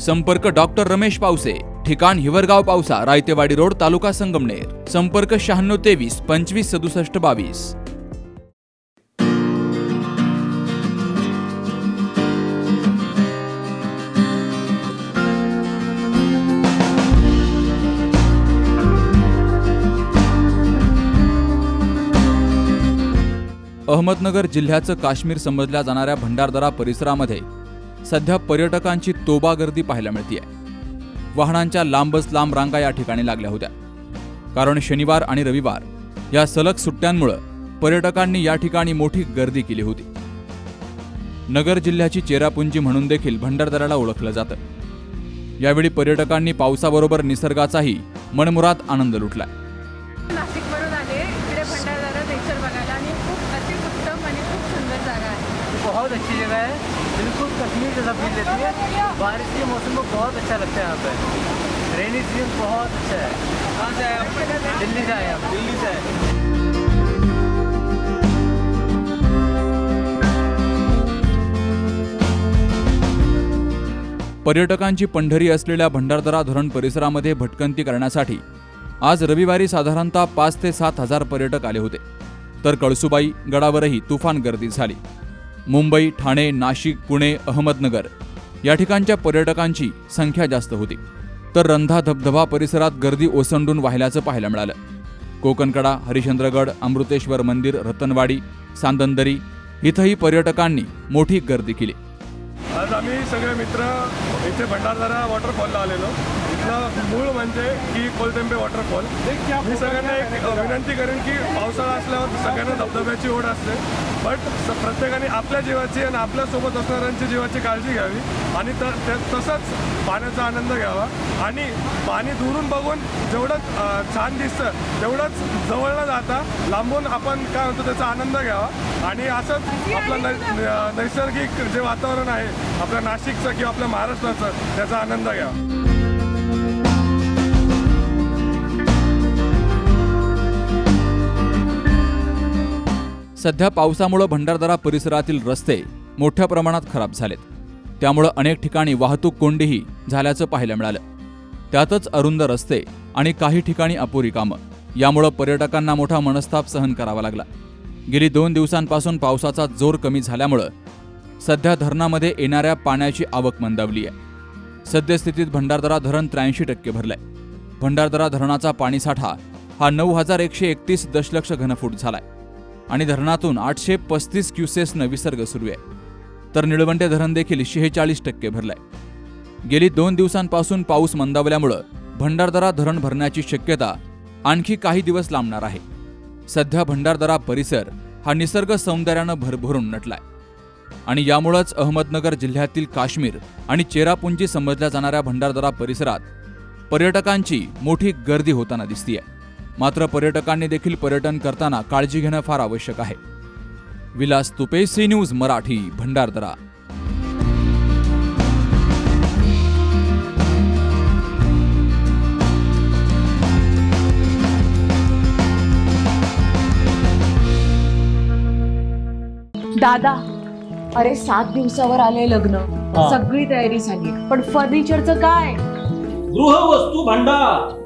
संपर्क डॉक्टर रमेश पावसे ठिकाण हिवरगाव पावसा रायतेवाडी रोड तालुका संगमनेर. संपर्क शहाण्णव तेवीस पंचवीस सदुसष्ट बावीस. अहमदनगर जिल्ह्याचं काश्मीर समजल्या जाणाऱ्या भंडारदरा परिसरामध्ये सध्या पर्यटकांची तोबा गर्दी पाहायला मिळते वाहनांच्या लांबच लांब रांगा या ठिकाणी लागल्या होत्या. कारण शनिवार आणि रविवार या सलग सुट्ट्यांमुळं पर्यटकांनी या ठिकाणी मोठी गर्दी केली होती. नगर जिल्ह्याची चेरापुंजी म्हणून देखील भंडारदऱ्याला ओळखलं जातं. यावेळी पर्यटकांनी पावसाबरोबर निसर्गाचाही मनमुरात आनंद लुटलाय बहुत अच्छी जगह है। बिल्कुल कश्मीर जैसा फील देती है। बारिश के मौसम में बहुत अच्छा लगता है यहाँ पे। रेनी सीजन बहुत अच्छा है। कहाँ से आए आप? दिल्ली से आए आप? दिल्ली से आए। पर्यटकांची पंढरी असलेल्या भंडारदरा धरण परिसरामध्ये भटकंती करण्यासाठी आज रविवारी साधारणतः पाच ते सात हजार पर्यटक आले होते. तर कळसुबाई गडावरही तुफान गर्दी झाली. मुंबई ठाणे नाशिक पुणे अहमदनगर या ठिकाणच्या पर्यटकांची संख्या जास्त होती. तर रंधा धबधबा परिसरात गर्दी ओसंडून वाहिल्याचं पाहायला मिळालं. कोकणकडा हरिश्चंद्रगड अमृतेश्वर मंदिर रतनवाडी सांदंदरी इथंही पर्यटकांनी मोठी गर्दी केली. आज आम्ही सगळे मित्र इथे भंडारदारा वॉटरफॉलला आलेलो. इथलं मूळ म्हणजे की कोलतेंबे वॉटरफॉल मी सगळ्यांना एक विनंती करेन की पावसाळा असल्यावर सगळ्यांना धबधब्याची ओढ असते. बट प्रत्येकाने आपल्या जीवाची आणि आपल्यासोबत असणाऱ्यांची जीवाची काळजी घ्यावी आणि तसंच पाण्याचा आनंद घ्यावा. आणि पाणी दुरून बघून जेवढं छान दिसतं तेवढंच जवळ न जाता लांबून आपण काय म्हणतो त्याचा आनंद घ्यावा. आणि असंच आपलं नै नैसर्गिक जे वातावरण आहे आपल्या नाशिकचं किंवा आपल्या महाराष्ट्राचं त्याचा आनंद घ्यावा. सध्या पावसामुळं भंडारदरा परिसरातील रस्ते मोठ्या प्रमाणात खराब झालेत. त्यामुळं अनेक ठिकाणी वाहतूक कोंडीही झाल्याचं पाहायला मिळालं. त्यातच अरुंद रस्ते आणि काही ठिकाणी अपुरी कामं. यामुळं पर्यटकांना मोठा मनस्ताप सहन करावा लागला. गेली दोन दिवसांपासून पावसाचा जोर कमी झाल्यामुळं सध्या धरणामध्ये येणाऱ्या पाण्याची आवक मंदावली आहे. सद्यस्थितीत भंडारदरा धरण त्र्याऐंशी टक्के भरलंय. भंडारदरा धरणाचा पाणीसाठा हा नऊ हजार एकशे एकतीस दशलक्ष घनफूट झालाय. आणि धरणातून आठशे पस्तीस क्युसेसनं विसर्ग सुरू आहे. तर निळवंडे धरण देखील शेहेचाळीस टक्के भरलंय. गेली दोन दिवसांपासून पाऊस मंदावल्यामुळं भंडारदरा धरण भरण्याची शक्यता आणखी काही दिवस लांबणार आहे. सध्या भंडारदरा परिसर हा निसर्ग सौंदर्यानं भरभरून नटलाय. आणि यामुळंच अहमदनगर जिल्ह्यातील काश्मीर आणि चेरापुंजी समजल्या जाणाऱ्या भंडारदरा परिसरात पर्यटकांची मोठी गर्दी होताना दिसतीय. मात्र पर्यटकांनी देखील पर्यटन करताना काळजी घेणं फार आवश्यक आहे. Vilas Tupe C news Marathi Bhandardara. दादा अरे सात दिवसावर आले लग्न. सगळी तयारी झाली. पण फर्निचरचं काय? गृहवस्तू भांडार.